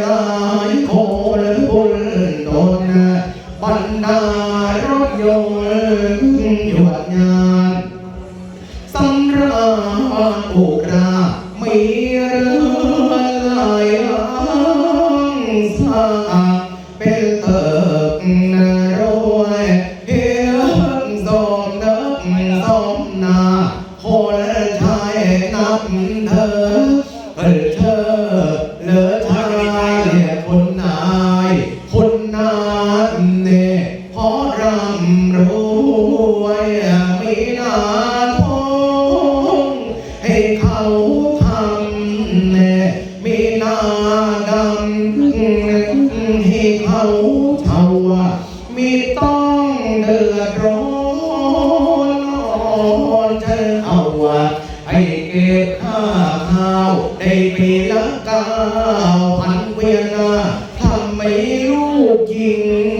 หลายคนบุญดนบรรดารถยนต์หยวดงานสำราญอุรา เปิดเธอเลือทายเรียกคุณนาย คนนั้นเนี่ยพอรำรว ละเก้าพันเวียนนาทำไม่ลูกยิง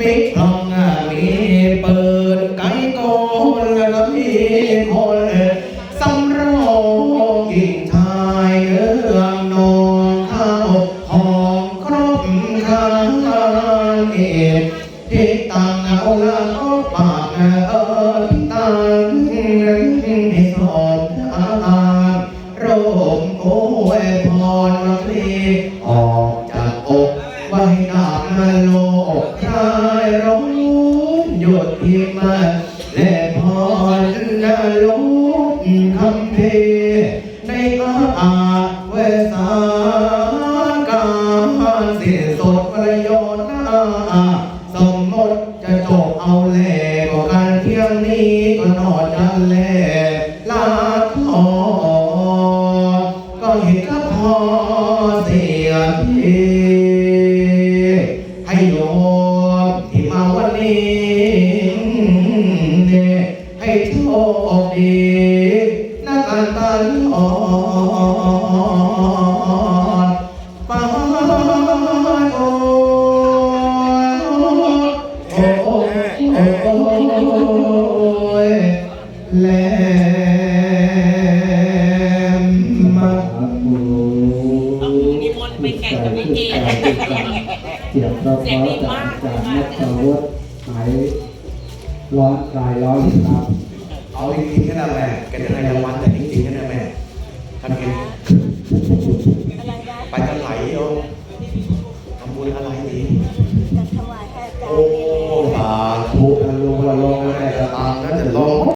มีคลองมีเปิดไก่กอนแล้วก็มีคนสำรองกิ่งชายเอื้องนองเข้าของครบครันเอ็ดที่ตังเอาละก็ปากเอิญตังให้สอบอาโรมโอ้ยพรคลีออกจากอกไว้นามโลกคลายร้อนหยุดพิมพ์และพรนลกคำเพในอาเวสาการสิ้นสุดประโยชน์นาสมมติจะจบเอาแล่ก็การเที่ยงนี้ก็นอนจันแล่ลาทอก็เห็นก็พอเสียที ให้โชคดีนักตันอ่อนปานโอโอ้โอ้โอ้ยแหลมมานิมนต์ไปแข่งกับลิเกเสียงเราเสียงดีๆมาจากจากนักสาวดหาย ร้อนกายร้อนครับเอาจริงๆก็ได้แม่แกจะให้รางวัลแต่จริงๆก็ได้แม่ทำไงไปกันไหลโยมทำบุญอะไร